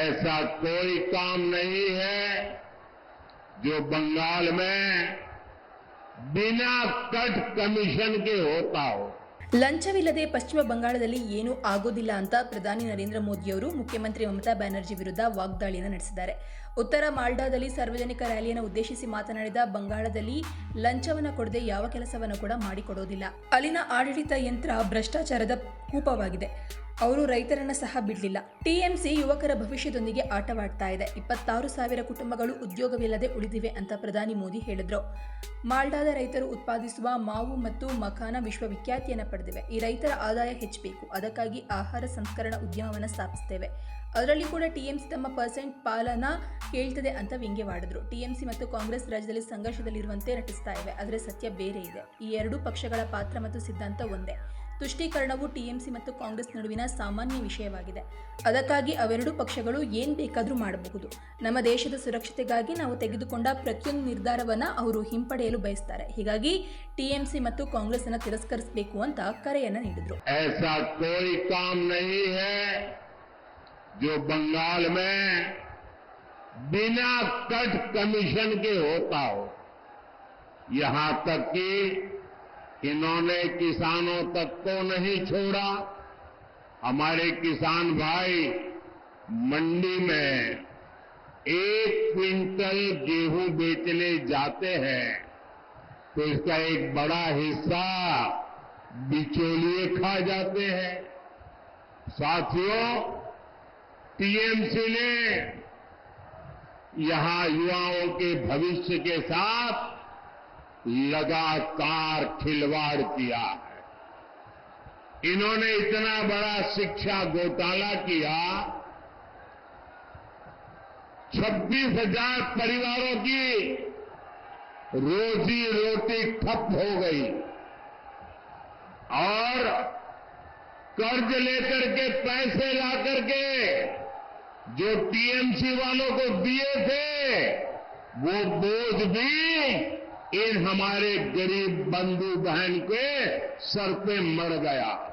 ऐसा कोई काम नहीं है जो बंगाल में बिना कट कमीशन के होता हो ಲಂಚವಿಲ್ಲದೆ ಪಶ್ಚಿಮ ಬಂಗಾಳದಲ್ಲಿ ಏನೂ ಆಗೋದಿಲ್ಲ ಅಂತ ಪ್ರಧಾನಿ ನರೇಂದ್ರ ಮೋದಿಯವರು ಮುಖ್ಯಮಂತ್ರಿ ಮಮತಾ ಬ್ಯಾನರ್ಜಿ ವಿರುದ್ಧ ವಾಗ್ದಾಳಿಯನ್ನು ನಡೆಸಿದ್ದಾರೆ ಉತ್ತರ ಮಾಲ್ಡಾದಲ್ಲಿ ಸಾರ್ವಜನಿಕ ರ್ಯಾಲಿಯನ್ನು ಉದ್ದೇಶಿಸಿ ಮಾತನಾಡಿದ ಬಂಗಾಳದಲ್ಲಿ ಲಂಚವನ್ನು ಕೊಡದೆ ಯಾವ ಕೆಲಸವನ್ನು ಕೂಡ ಮಾಡಿಕೊಡೋದಿಲ್ಲ ಅಲ್ಲಿನ ಆಡಳಿತ ಯಂತ್ರ ಭ್ರಷ್ಟಾಚಾರದ ಕೂಪವಾಗಿದೆ ಅವರು ರೈತರನ್ನ ಸಹ ಬಿಡಲಿಲ್ಲ. ಟಿಎಂಸಿ ಯುವಕರ ಭವಿಷ್ಯದೊಂದಿಗೆ ಆಟವಾಡ್ತಾ ಇದೆ. ಇಪ್ಪತ್ತಾರು ಸಾವಿರ ಕುಟುಂಬಗಳು ಉದ್ಯೋಗವಿಲ್ಲದೆ ಉಳಿದಿವೆ ಅಂತ ಪ್ರಧಾನಿ ಮೋದಿ ಹೇಳಿದ್ರು. ಮಾಲ್ಡಾದ ರೈತರು ಉತ್ಪಾದಿಸುವ ಮಾವು ಮತ್ತು ಮಖಾನ ವಿಶ್ವವಿಖ್ಯಾತಿಯನ್ನು ಪಡೆದಿವೆ. ಈ ರೈತರ ಆದಾಯ ಹೆಚ್ಚಬೇಕು. ಅದಕ್ಕಾಗಿ ಆಹಾರ ಸಂಸ್ಕರಣಾ ಉದ್ಯಮವನ್ನು ಸ್ಥಾಪಿಸ್ತೇವೆ. ಅದರಲ್ಲಿ ಕೂಡ ಟಿಎಂಸಿ ತಮ್ಮ ಪರ್ಸೆಂಟ್ ಪಾಲನ ಕೇಳ್ತದೆ ಅಂತ ವ್ಯಂಗ್ಯವಾಡಿದ್ರು. ಟಿಎಂಸಿ ಮತ್ತು ಕಾಂಗ್ರೆಸ್ ರಾಜ್ಯದಲ್ಲಿ ಸಂಘರ್ಷದಲ್ಲಿರುವಂತೆ ನಟಿಸ್ತಾ ಇವೆ. ಆದರೆ ಸತ್ಯ ಬೇರೆ ಇದೆ. ಈ ಎರಡೂ ಪಕ್ಷಗಳ ಪಾತ್ರ ಮತ್ತು ಸಿದ್ಧಾಂತ ಒಂದೇ. ತುಷ್ಟೀಕರಣವು ಟಿಎಂಸಿ ಮತ್ತು ಕಾಂಗ್ರೆಸ್ ನಡುವಿನ ಸಾಮಾನ್ಯ ವಿಷಯವಾಗಿದೆ ಅದಕ್ಕಾಗಿ ಅವೆರಡೂ ಪಕ್ಷಗಳು ಏನ್ ಬೇಕಾದರೂ ಮಾಡಬಹುದು ನಮ್ಮ ದೇಶದ ಸುರಕ್ಷತೆಗಾಗಿ ನಾವು ತೆಗೆದುಕೊಂಡ ಪ್ರತಿಯೊಂದು ನಿರ್ಧಾರವನ್ನ ಅವರು ಹಿಂಪಡೆಯಲು ಬಯಸ್ತಾರೆ ಹೀಗಾಗಿ ಟಿಎಂಸಿ ಮತ್ತು ಕಾಂಗ್ರೆಸ್ ಅನ್ನ ತಿರಸ್ಕರಿಸಬೇಕು ಅಂತ ಕರೆಯನ್ನ ನೀಡಿದ್ರು ऐसा कोई काम नहीं है जो बंगाल में बिना कट कमीशन के होता हो यहां तक कि इन्होंने किसानों तक को नहीं छोड़ा। हमारे किसान भाई, मंडी में एक क्विंटल गेहूँ बेचने जाते हैं तो इसका एक बड़ा हिस्सा बिचौलिए खा जाते हैं। साथियों, टीएमसी ने यहाँ युवाओं के भविष्य के साथ लगातार खिलवाड़ किया है। इन्होंने इतना बड़ा शिक्षा घोटाला किया, छब्बीस हज़ार परिवारों की रोजी रोटी ठप हो गई और कर्ज लेकर के पैसे ला करके जो टीएमसी वालों को दिए थे, वो बोझ भी इन हमारे गरीब बंधु बहन के सर पे मर गया।